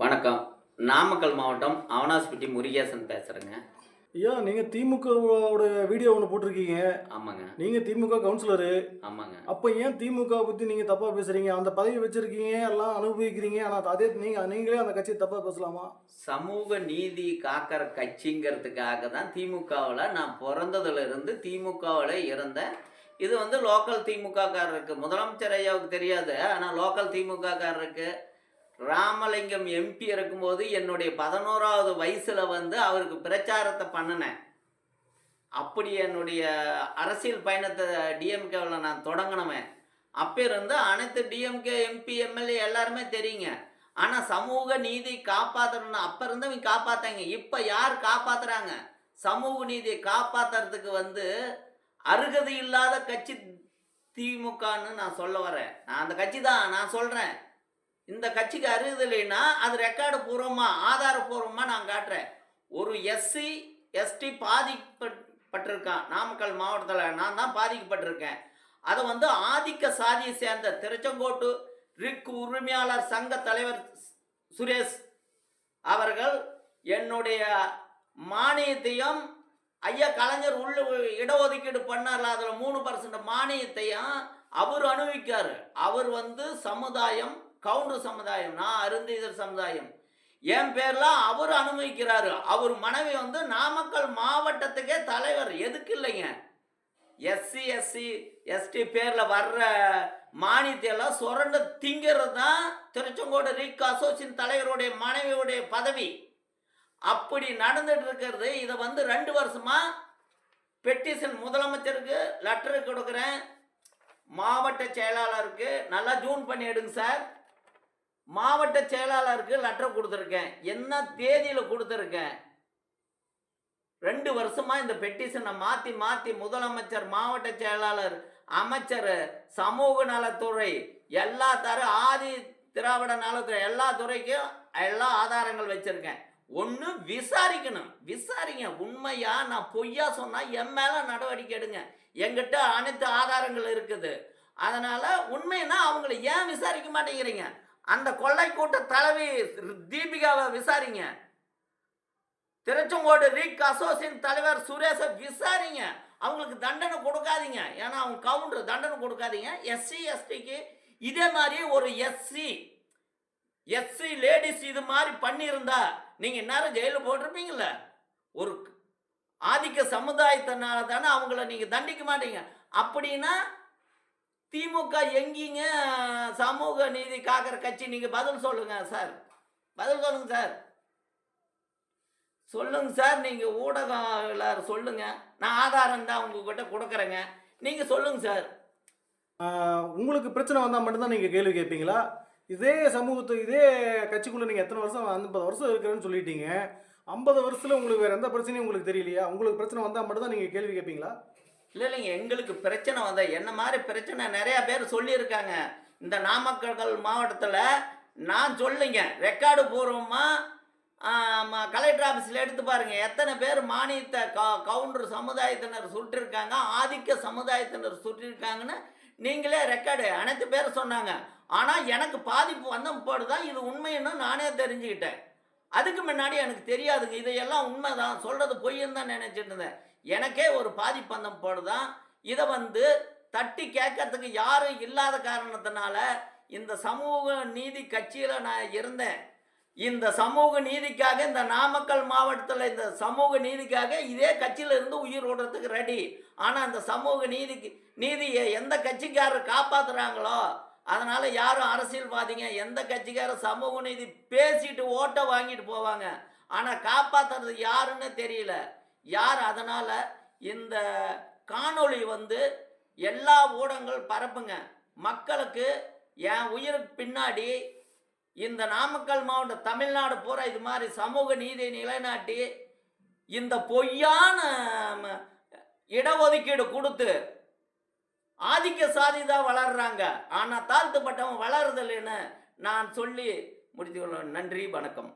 வணக்கம். நாமக்கல் மாவட்டம் அவனாஸ்பட்டி முருகேசன் பேசுகிறேங்க ஐயா நீங்கள் திமுகவோட வீடியோ ஒன்று போட்டிருக்கீங்க. ஆமாங்க. நீங்கள் திமுக கவுன்சிலரு. ஆமாங்க. அப்போ ஏன் திமுக பற்றி நீங்கள் தப்பாக பேசுகிறீங்க அந்த பதவி வச்சுருக்கீங்க எல்லாம் அனுபவிக்கிறீங்க. ஆனால் அதே நீங்கள் நீங்களே அந்த கட்சியை தப்பாக பேசலாமா? சமூக நீதி காக்கிற கட்சிங்கிறதுக்காக தான் திமுகவில் நான் பிறந்ததுல இருந்து திமுகவில் இருந்தேன் இது வந்து லோக்கல் திமுககாரருக்கு முதலமைச்சர் ஐயாவுக்கு தெரியாது ஆனால் லோக்கல் திமுககாரருக்கு ராமலிங்கம் எம்பி இருக்கும்போது என்னுடைய பதினோராவது வயசில் வந்து அவருக்கு பிரச்சாரத்தை பண்ணினேன். அப்படி என்னுடைய அரசியல் பயணத்தை டிஎம்கேவில் நான் தொடங்கினவன். அப்போ இருந்து அனைத்து டிஎம்கே எம்பி எம்எல்ஏ எல்லாருமே தெரியுங்க. ஆனால் சமூக நீதி காப்பாற்றணும்னு அப்போ இருந்தவங்க காப்பாத்தாங்க. இப்போ யார் காப்பாற்றுறாங்க சமூக நீதியை காப்பாற்றுறதுக்கு வந்து அருகதை இல்லாத கட்சி திமுகன்னு நான் சொல்ல வரேன். நான் அந்த கட்சி தான் நான் சொல்கிறேன் இந்த கட்சிக்கு அருகதை அது ரெக்கார்டு பூர்வமாக ஆதாரபூர்வமாக நான் காட்டுறேன். ஒரு எஸ்சி எஸ்டி பாதிக்கப்பட்டிருக்கான். நாமக்கல் மாவட்டத்தில் நான் தான் பாதிக்கப்பட்டிருக்கேன். அதை வந்து ஆதிக்க சாதியை சேர்ந்த திருச்செங்கோட்டு ரிக் உரிமையாளர் சங்க தலைவர் சுரேஷ் அவர்கள் என்னுடைய மானியத்தையும் ஐயா கலைஞர் உள்ள இடஒதுக்கீடு பண்ணார்ல அதில் மூணு பர்சன்ட் மானியத்தையும் அவர் அனுபவிக்கார். அவர் வந்து சமுதாயம் கவுண்டர் சமுதாயம் நான் அருந்தீதர் சமுதாயம். என் பேர்லாம் அவர் அனுபவிக்கிறாரு. அவர் மனைவி வந்து நாமக்கல் மாவட்டத்துக்கே தலைவர். எதுக்கு இல்லைங்க? எஸ்சி எஸ்சி எஸ்டி பேரில் வர்ற மானியத்தையெல்லாம் சுரண்டு திங்கிறது தான் திருச்செங்கோடு ரீக் அசோசியேஷன் தலைவருடைய மனைவியுடைய பதவி. அப்படி நடந்துட்டு இருக்கிறது. இதை வந்து ரெண்டு வருஷமா பெட்டிஷன் முதலமைச்சருக்கு லெட்டரு கொடுக்குறேன். மாவட்ட செயலாளருக்கு நல்லா ஜூன் பண்ணி எடுங்க சார். மாவட்ட செயலாளருக்கு லெட்டர் கொடுத்துருக்கேன். என்ன தேதியில் கொடுத்துருக்கேன்? ரெண்டு வருஷமாக இந்த பெட்டிஷனை மாற்றி மாற்றி முதலமைச்சர் மாவட்ட செயலாளர் அமைச்சர் சமூக நலத்துறை எல்லா தர ஆதி திராவிட நலத்துறை எல்லா துறைக்கும் எல்லா ஆதாரங்கள் வச்சுருக்கேன். ஒன்று விசாரிக்கணும். விசாரிங்க. உண்மையா? நான் பொய்யா சொன்னால் என் மேலே நடவடிக்கை எடுங்க. எங்கிட்ட அனைத்து ஆதாரங்கள் இருக்குது. அதனால் உண்மைன்னா அவங்கள ஏன் விசாரிக்க மாட்டேங்கிறீங்க? அந்த கொள்ளை கூட்ட தலைவி தீபிகாவை விசாரிங்க. திருச்செங்கோடு ரீக் அசோசியன் தலைவர் சுரேஷை விசாரிங்க. அவங்களுக்கு தண்டனை கொடுக்காதீங்க. ஏன்னா அவங்க கவுண்டர் தண்டனை கொடுக்காதீங்க. எஸ்சி எஸ்டிக்கு இதே மாதிரி ஒரு எஸ்சி எஸ்சி லேடிஸ் இது மாதிரி பண்ணியிருந்தா நீங்கள் நேரம் ஜெயிலில் போட்டிருப்பீங்கள ஒரு ஆதிக்க சமுதாயத்தினால தானே அவங்கள நீங்கள் தண்டிக்க மாட்டீங்க. அப்படின்னா திமுக எங்கீங்க? சமூக நீதி காக்கிற கட்சி நீங்கள் பதில் சொல்லுங்க சார். பதில் சொல்லுங்க சார். சொல்லுங்க சார். நீங்கள் ஊடகம் எல்லாரும் சொல்லுங்க. நான் ஆதாரம் தான் உங்ககிட்ட கொடுக்குறேங்க. நீங்கள் சொல்லுங்க சார். உங்களுக்கு பிரச்சனை வந்தால் மட்டும்தான் நீங்கள் கேள்வி கேட்பீங்களா இதே சமூகத்து இதே கட்சிக்குள்ளே நீங்கள் எத்தனை வருஷம் ஐம்பது வருஷம் இருக்கிறேன்னு சொல்லிட்டீங்க. ஐம்பது வருஷத்தில் உங்களுக்கு வேறு எந்த பிரச்சனையும் உங்களுக்கு தெரியலையா? உங்களுக்கு பிரச்சனை வந்தால் மட்டும்தான் நீங்கள் கேள்வி கேட்பீங்களா இல்லை இல்லைங்க எங்களுக்கு பிரச்சனை வந்த என்ன மாதிரி பிரச்சனை? நிறையா பேர் சொல்லியிருக்காங்க. இந்த நாமக்கல் மாவட்டத்தில் நான் சொல்லுங்க ரெக்கார்டு பூர்வமாக கலெக்டர் ஆஃபீஸில் எடுத்து பாருங்கள் எத்தனை பேர் மானியத்தை க கவுண்டர் சமுதாயத்தினர் சுட்டிருக்காங்க ஆதிக்க சமுதாயத்தினர் சுட்டிருக்காங்கன்னு நீங்களே ரெக்கார்டு அனைத்து பேர் சொன்னாங்க. ஆனால் எனக்கு பாதிப்பு வந்த போது தான் இது உண்மைன்னு நானே தெரிஞ்சுக்கிட்டேன். அதுக்கு முன்னாடி எனக்கு தெரியாதுங்க. இதையெல்லாம் உண்மை தான் சொல்கிறது பொய்ன்னு தான் நினச்சிட்டு இருந்தேன். எனக்கே ஒரு பாதிப்பந்தம் போடுதான் இதை வந்து தட்டி கேட்கறதுக்கு யாரும் இல்லாத காரணத்தினால இந்த சமூக நீதி கட்சியில் நான் இருந்தேன். இந்த சமூக நீதிக்காக இந்த நாமக்கல் மாவட்டத்தில் இந்த சமூக நீதிக்காக இதே கட்சியில் இருந்து உயிர் விடுறதுக்கு ரெடி ஆனால் இந்த சமூக நீதிக்கு நீதியை எந்த கட்சிக்காரர் காப்பாற்றுறாங்களோ அதனால் யாரும் அரசியல்வாதிங்க எந்த கட்சிக்காரர் சமூக நீதி பேசிட்டு ஓட்டை வாங்கிட்டு போவாங்க. ஆனால் காப்பாற்றுறது யாருன்னு தெரியல. யார் அதனால் இந்த காணொளி வந்து எல்லா ஊடகங்கள் பரப்புங்க? மக்களுக்கு என் உயிருக்கு பின்னாடி இந்த நாமக்கல் மாவட்டம் தமிழ்நாடு பூரா இது மாதிரி சமூக நீதியை நிலைநாட்டி இந்த பொய்யான ம, இடஒதுக்கீடு கொடுத்து ஆதிக்க சாதி தான் வளர்றாங்க. ஆனால் தாழ்த்துப்பட்டவன் வளருதில்லைன்னு நான் சொல்லி முடித்துக்கொள்ள நன்றி வணக்கம்.